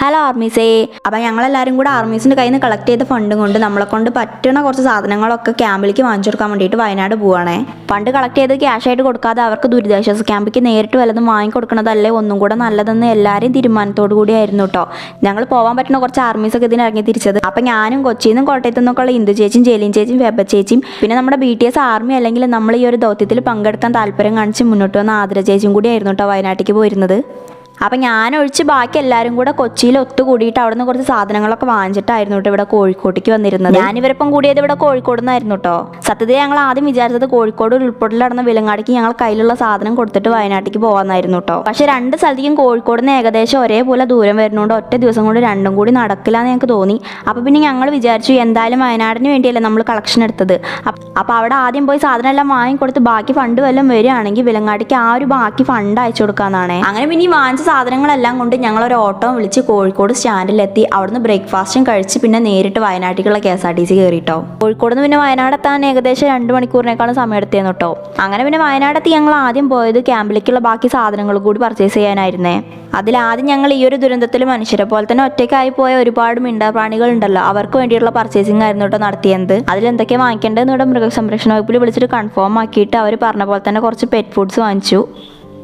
Hello ആർമീസേ അപ്പം ഞങ്ങളെല്ലാവരും കൂടെ ആർമീസിന്റെ കയ്യിൽ നിന്ന് കളക്ട് ചെയ്ത ഫണ്ടും കൊണ്ട് നമ്മളെ കൊണ്ട് പറ്റുന്ന കുറച്ച് സാധനങ്ങളൊക്കെ ക്യാമ്പിലേക്ക് വാങ്ങിച്ചു കൊടുക്കാൻ വേണ്ടിയിട്ട് വയനാട് പോവാണേ. ഫണ്ട് കളക്ട് ചെയ്ത് ക്യാഷ് ആയിട്ട് കൊടുക്കാതെ അവർക്ക് ദുരിതാശ്വാസ ക്യാമ്പിലേക്ക് നേരിട്ട് വല്ലതും വാങ്ങിക്കൊടുക്കണതല്ലേ ഒന്നും കൂടെ നല്ലതെന്ന് എല്ലാവരും തീരുമാനത്തോടു കൂടിയായിരുന്നു കേട്ടോ ഞങ്ങൾ പോകാൻ പറ്റുന്ന കുറച്ച് ആർമീസൊക്കെ ഇതിന് ഇറങ്ങി തിരിച്ചത്. അപ്പം ഞാനും കൊച്ചിയിൽ നിന്നും കോട്ടയത്തു നിന്നൊക്കെ ഉള്ള ഇന്ദു ചേച്ചിയും ജയിലിൻ ചേച്ചിയും വെബ ചേച്ചിയും പിന്നെ നമ്മുടെ ബി ടി എസ് ആർമി അല്ലെങ്കിൽ നമ്മൾ ഈ ഒരു ദൗത്യത്തിൽ പങ്കെടുക്കാൻ താല്പര്യം കാണിച്ച് മുന്നോട്ട് വന്ന ആദര ചേച്ചിയും കൂടി ആയിരുന്നു കേട്ടോ വയനാട്ടിലേക്ക് പോയിരുന്നത്. അപ്പം ഞാനൊഴിച്ച് ബാക്കി എല്ലാവരും കൂടെ കൊച്ചിയിൽ ഒത്തുകൂടിയിട്ട് അവിടെ നിന്ന് കുറച്ച് സാധനങ്ങളൊക്കെ വാങ്ങിച്ചിട്ടായിരുന്നു കേട്ടോ ഇവിടെ കോഴിക്കോട്ടേക്ക് വന്നിരുന്നത്. ഞാൻ ഇവരൊപ്പം കൂടിയത് ഇവിടെ കോഴിക്കോട് നിന്നായിരുന്നു കേട്ടോ. സത്യത്തിൽ ഞങ്ങൾ ആദ്യം വിചാരിച്ചത് കോഴിക്കോട് ഉൾപ്പെടെ നടന്ന വിലങ്ങാടിക്ക് ഞങ്ങൾ കയ്യിലുള്ള സാധനം കൊടുത്തിട്ട് വയനാട്ടിലേക്ക് പോകാമെന്നായിരുന്നു കേട്ടോ. പക്ഷെ രണ്ട് സ്ഥലത്തേക്കും കോഴിക്കോട് നിന്ന് ഏകദേശം ഒരേപോലെ ദൂരം വരുന്നതുകൊണ്ട് ഒറ്റ ദിവസം കൊണ്ട് രണ്ടും കൂടി നടക്കില്ലെന്ന് ഞങ്ങൾക്ക് തോന്നി. അപ്പോൾ പിന്നെ ഞങ്ങൾ വിചാരിച്ചു എന്തായാലും വയനാടിന് വേണ്ടിയല്ലേ നമ്മൾ കളക്ഷൻ എടുത്തത്. അപ്പോൾ അവിടെ ആദ്യം പോയി സാധനം എല്ലാം വാങ്ങിക്കൊടുത്ത് ബാക്കി ഫണ്ട് വല്ലതും വരികയാണെങ്കിൽ വിലങ്ങാടിക്ക് ആ ഒരു ബാക്കി ഫണ്ട് അയച്ചു കൊടുക്കാന്നാണ്. അങ്ങനെ പിന്നെ ഈ വാങ്ങിച്ച സാധനങ്ങളെല്ലാം കൊണ്ട് ഞങ്ങൾ ഒരു ഓട്ടോ വിളിച്ച് കോഴിക്കോട് സ്റ്റാൻഡിലെത്തി. അവിടുന്ന് ബ്രേക്ക്ഫാസ്റ്റും കഴിച്ച് പിന്നെ നേരിട്ട് വയനാട്ടിലേക്കുള്ള K S R T C കയറിട്ടോ Kozhikode നിന്ന് പിന്നെ വയനാട് എത്താൻ ഏകദേശം രണ്ട് മണിക്കൂറിനേക്കാളും സമയം എടുത്തേന്ന് കേട്ടോ അങ്ങനെ പിന്നെ വയനാടെത്തി ഞങ്ങൾ ആദ്യം പോയത് ക്യാമ്പിലേക്കുള്ള ബാക്കി സാധനങ്ങൾ കൂടി പർച്ചേസ് ചെയ്യാനായിരുന്നേ. അതിലാദ്യം ഞങ്ങൾ ഈ ഒരു ദുരന്തത്തിൽ മനുഷ്യരെ പോലെ തന്നെ ഒറ്റയ്ക്കായി പോയ ഒരുപാട് മിണ്ടാപ്രാണികൾ ഉണ്ടല്ലോ അവർക്ക് വേണ്ടിയിട്ടുള്ള പർച്ചേസിംഗ് ആയിരുന്നു കേട്ടോ നടത്തിയത് അതിൽ എന്തൊക്കെ വാങ്ങിക്കേണ്ടതെന്ന് ഇവിടെ മൃഗസംരക്ഷണ വകുപ്പിൽ വിളിച്ചിട്ട് കൺഫേം ആക്കിയിട്ട് അവർ പറഞ്ഞ പോലെ തന്നെ കുറച്ച് പെറ്റ് ഫുഡ്സ് വാങ്ങിച്ചു.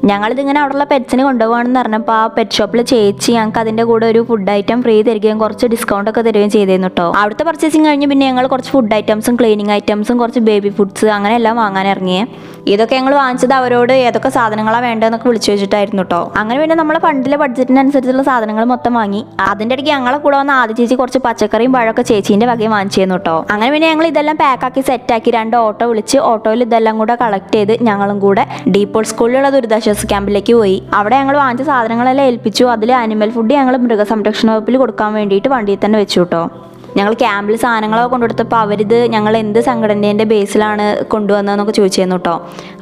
ഞങ്ങളിതിങ്ങനെ അവിടെയുള്ള പെറ്റ്സിന് കൊണ്ടുപോകണമെന്ന് പറഞ്ഞപ്പോൾ ആ പെറ്റ് ഷോപ്പിൽ ചേച്ചി ഞങ്ങൾക്ക് അതിന്റെ കൂടെ ഒരു ഫുഡ് ഐറ്റം ഫ്രീ തരികയും കുറച്ച് ഡിസ്കൗണ്ട് ഒക്കെ തരികയും ചെയ്തിരുന്നു കേട്ടോ അവിടുത്തെ പർച്ചേസിങ് കഴിഞ്ഞ് പിന്നെ ഞങ്ങൾ കുറച്ച് ഫുഡ് ഐറ്റംസും ക്ലീനിങ് ഐറ്റംസും കുറച്ച് ബേബി ഫുഡ്സ് അങ്ങനെ എല്ലാം വാങ്ങാൻ ഇറങ്ങിയേ. ഇതൊക്കെ ഞങ്ങൾ വാങ്ങിച്ചത് അവരോട് ഏതൊക്കെ സാധനങ്ങളാണ് വേണ്ടതെന്നൊക്കെ വിളിച്ചു വെച്ചിട്ടായിരുന്നു കേട്ടോ അങ്ങനെ പിന്നെ നമ്മളെ ഫണ്ടിലെ ബഡ്ജറ്റിനനുസരിച്ചുള്ള സാധനങ്ങൾ മൊത്തം വാങ്ങി. അതിന്റെ ഇടയ്ക്ക് ഞങ്ങളെ കൂടെ വന്ന ആദ്യ ചേച്ചി കുറച്ച് പച്ചക്കറിയും പഴമൊക്കെ ചേച്ചീന്റെ വകയും വാങ്ങിച്ചിരുന്നു കേട്ടോ അങ്ങനെ പിന്നെ ഞങ്ങൾ ഇതെല്ലാം പാക്കാക്കി സെറ്റാക്കി രണ്ട് ഓട്ടോ വിളിച്ച് ഓട്ടോയിൽ ഇതെല്ലാം കൂടെ കളക്ട് ചെയ്ത് ഞങ്ങളും കൂടെ ഡീപ്പോൾ സ്കൂളിലുള്ള ദുരിതാശ്വാസ ക്യാമ്പിലേക്ക് പോയി. അവിടെ ഞങ്ങൾ വാങ്ങിച്ച സാധനങ്ങളെല്ലാം ഏൽപ്പിച്ചു. അതിൽ ആനിമൽ ഫുഡ് ഞങ്ങൾ മൃഗസംരക്ഷണ വകുപ്പിൽ കൊടുക്കാൻ വേണ്ടിയിട്ട് വണ്ടിയിൽ തന്നെ വെച്ചു കേട്ടോ ഞങ്ങൾ ക്യാമ്പിൽ സാധനങ്ങളൊക്കെ കൊണ്ടുകൊടുത്തപ്പോൾ അവരിത് ഞങ്ങൾ എന്ത് സംഘടനേന്റെ ബേസിലാണ് കൊണ്ടുവന്നതെന്നൊക്കെ ചോദിച്ചിരുന്നു കേട്ടോ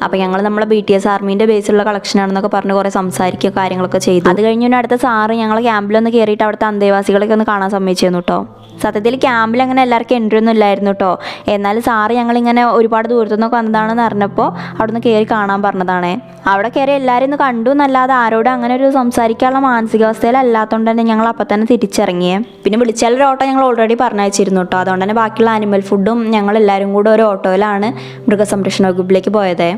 അപ്പോൾ ഞങ്ങൾ നമ്മളെ ബി ടി എസ് ആർമീന്റെ ബേസിലുള്ള കളക്ഷനാണെന്നൊക്കെ പറഞ്ഞ് കുറേ സംസാരിക്കുക കാര്യങ്ങളൊക്കെ ചെയ്തു. അത് കഴിഞ്ഞ് പിന്നെ അടുത്ത സാറ് ഞങ്ങൾ ക്യാമ്പിലൊന്ന് കയറിയിട്ട് അവിടുത്തെ അന്തേവാസികളൊക്കെ ഒന്ന് കാണാൻ സമ്മതിച്ചിരുന്നു കേട്ടോ സത്യത്തിൽ ക്യാമ്പിൽ അങ്ങനെ എല്ലാവർക്കും എൻട്രി ഒന്നും ഇല്ലായിരുന്നു കേട്ടോ എന്നാലും സാറ് ഞങ്ങളിങ്ങനെ ഒരുപാട് ദൂരത്തുനിന്നൊക്കെ വന്നതാണെന്ന് അറിഞ്ഞപ്പോൾ അവിടുന്ന് കയറി കാണാൻ പറഞ്ഞതാണേ. അവിടെ കയറി എല്ലാവരും ഒന്ന് കണ്ടു എന്നല്ലാതെ ആരോടും അങ്ങനെ ഒരു സംസാരിക്കാനുള്ള മാനസികാവസ്ഥയിലല്ലാത്തതുകൊണ്ട് തന്നെ ഞങ്ങൾ അപ്പം തന്നെ തിരിച്ചിറങ്ങിയേ. പിന്നെ വിളിച്ചാലൊരു ഓട്ടോ ഞങ്ങൾ ഓൾറെഡി പറഞ്ഞയച്ചിരുന്നു കേട്ടോ. അതുകൊണ്ട് തന്നെ ബാക്കിയുള്ള ആനിമൽ ഫുഡും ഞങ്ങൾ എല്ലാവരും കൂടെ ഒരു ഓട്ടോയിലാണ് മൃഗസംരക്ഷണ വകുപ്പിലേക്ക് പോയത്.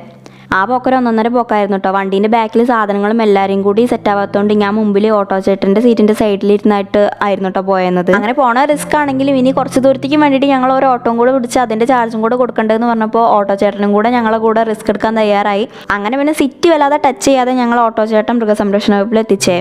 ആ പോക്കൊരു ഒന്നൊന്നര പോക്കായിരുന്നു കേട്ടോ വണ്ടീന്റെ ബാക്കിൽ സാധനങ്ങളും എല്ലാവരും കൂടി സെറ്റ് ആവാത്തതുകൊണ്ട് ഞാൻ മുമ്പിൽ ഓട്ടോ ചേട്ടന്റെ സീറ്റിന്റെ സൈഡിൽ ഇരുന്നായിട്ട് ആയിരുന്നു കേട്ടോ പോയത്. അങ്ങനെ പോണ റിസ്ക് ആണെങ്കിലും ഇനി കുറച്ച് ദൂരത്തേക്ക് വേണ്ടിയിട്ട് ഞങ്ങൾ ഒരു ഓട്ടോയും കൂടെ പിടിച്ച് അതിന്റെ ചാർജും കൂടെ കൊടുക്കേണ്ടതെന്ന് പറഞ്ഞപ്പോൾ ഓട്ടോ ചേട്ടനും കൂടെ ഞങ്ങളെ കൂടെ റിസ്ക് എടുക്കാൻ തയ്യാറായി. അങ്ങനെ പിന്നെ സിറ്റി വല്ലാതെ ടച്ച് ചെയ്യാതെ ഞങ്ങൾ ഓട്ടോ ചേട്ടൻ മൃഗസംരക്ഷണ വകുപ്പിൽ എത്തിച്ചേ.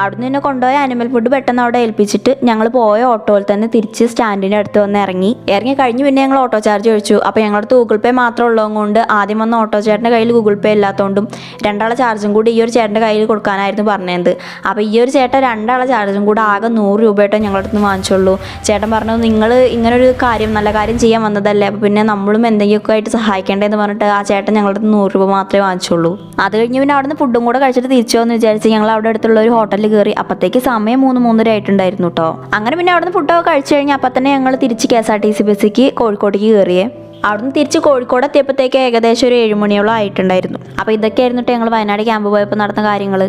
അവിടുന്ന് പിന്നെ കൊണ്ടുപോയ ആനിമൽ ഫുഡ് പെട്ടെന്ന് അവിടെ ഏൽപ്പിച്ചിട്ട് ഞങ്ങൾ പോയ ഓട്ടോയിൽ തന്നെ തിരിച്ച് സ്റ്റാൻഡിന്റെ അടുത്ത് വന്ന് ഇറങ്ങി. ഇറങ്ങി കഴിഞ്ഞ് പിന്നെ ഞങ്ങൾ ഓട്ടോ ചാർജ് ചോദിച്ചു അപ്പോൾ ഞങ്ങളുടെ ഗൂഗിൾ പേ മാത്രം ഉള്ളതുകൊണ്ട് ആദ്യം വന്ന ഓട്ടോ ചേട്ടന്റെ കയ്യിൽ ഗൂഗിൾ പേ ഇല്ലാത്തതുകൊണ്ടും രണ്ടാളെ ചാർജും കൂടി ഈ ഒരു ചേട്ടന്റെ കയ്യിൽ കൊടുക്കാനായിരുന്നു പറഞ്ഞത്. അപ്പോൾ ഈ ഒരു ചേട്ടൻ രണ്ടാളെ ചാർജും കൂടി ആകെ നൂറ് രൂപയായിട്ടോ ഞങ്ങളുടെ അടുത്ത് വാങ്ങിച്ചുള്ളൂ. ചേട്ടൻ പറഞ്ഞു നിങ്ങൾ ഇങ്ങനൊരു കാര്യം നല്ല കാര്യം ചെയ്യാൻ വന്നതല്ലേ? അപ്പോൾ പിന്നെ നമ്മളും എന്തെങ്കിലുമൊക്കെ ആയിട്ട് സഹായിക്കേണ്ടതെന്ന് പറഞ്ഞിട്ട് ആ ചേട്ടൻ ഞങ്ങളുടെ അടുത്ത് നൂറ് രൂപ മാത്രമേ വാങ്ങിച്ചുള്ളൂ. അത് കഴിഞ്ഞ് പിന്നെ അവിടെ നിന്ന് ഫുഡും കൂടെ കഴിച്ചിട്ട് തിരിച്ചു എന്ന് വിചാരിച്ച് ഞങ്ങൾ അവിടെ അടുത്തുള്ള ഒരു ഹോട്ടലിൽ കയറി. അപ്പോഴത്തേക്ക് സമയം മൂന്ന് മൂന്നര ആയിട്ടുണ്ടായിരുന്നു കേട്ടോ അങ്ങനെ പിന്നെ അവിടെ നിന്ന് ഫുഡൊക്കെ കഴിച്ചു കഴിഞ്ഞാൽ അപ്പം തന്നെ ഞങ്ങൾ തിരിച്ച് K S R T C ബസ്സിക്ക് കോഴിക്കോട്ടേക്ക് കയറിയേ. അവിടുന്ന് തിരിച്ച് കോഴിക്കോട് എത്തിയപ്പോഴത്തേക്ക് ഏകദേശം ഒരു ഏഴുമണിയോളം ആയിട്ടുണ്ടായിരുന്നു. അപ്പോൾ ഇതൊക്കെ ആയിരുന്നിട്ട് ഞങ്ങൾ വയനാട് ക്യാമ്പ് പോയപ്പോൾ നടന്ന കാര്യങ്ങൾ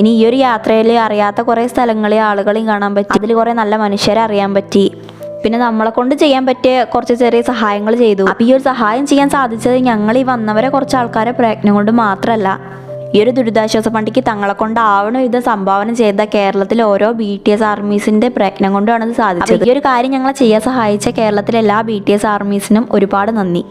ഇനി ഈ ഒരു യാത്രയിൽ അറിയാത്ത കുറേ സ്ഥലങ്ങളെ ആളുകളെയും കാണാൻ പറ്റി. അതിൽ കുറേ നല്ല മനുഷ്യരെ അറിയാൻ പറ്റി. പിന്നെ നമ്മളെ കൊണ്ട് ചെയ്യാൻ പറ്റിയ കുറച്ച് ചെറിയ സഹായങ്ങൾ ചെയ്തു. അപ്പോൾ ഈ ഒരു സഹായം ചെയ്യാൻ സാധിച്ചത് ഞങ്ങൾ ഈ വന്നവരെ കുറച്ച് ആൾക്കാരെ പ്രയത്നം കൊണ്ട് മാത്രമല്ല ഈ ഒരു ദുരിതാശ്വാസ ഫണ്ടിക്ക് തങ്ങളെ കൊണ്ടാവണം ഇത് സംഭാവന ചെയ്ത കേരളത്തിലെ ഓരോ ബി ടി എസ് ആർമീസിന്റെ പ്രയത്നം കൊണ്ടാണ് ഇത് സാധിച്ചത്. ഈ ഒരു കാര്യം ഞങ്ങളെ ചെയ്യാൻ സഹായിച്ച കേരളത്തിലെ എല്ലാ ബി ടി എസ് ആർമീസിനും ഒരുപാട് നന്ദി.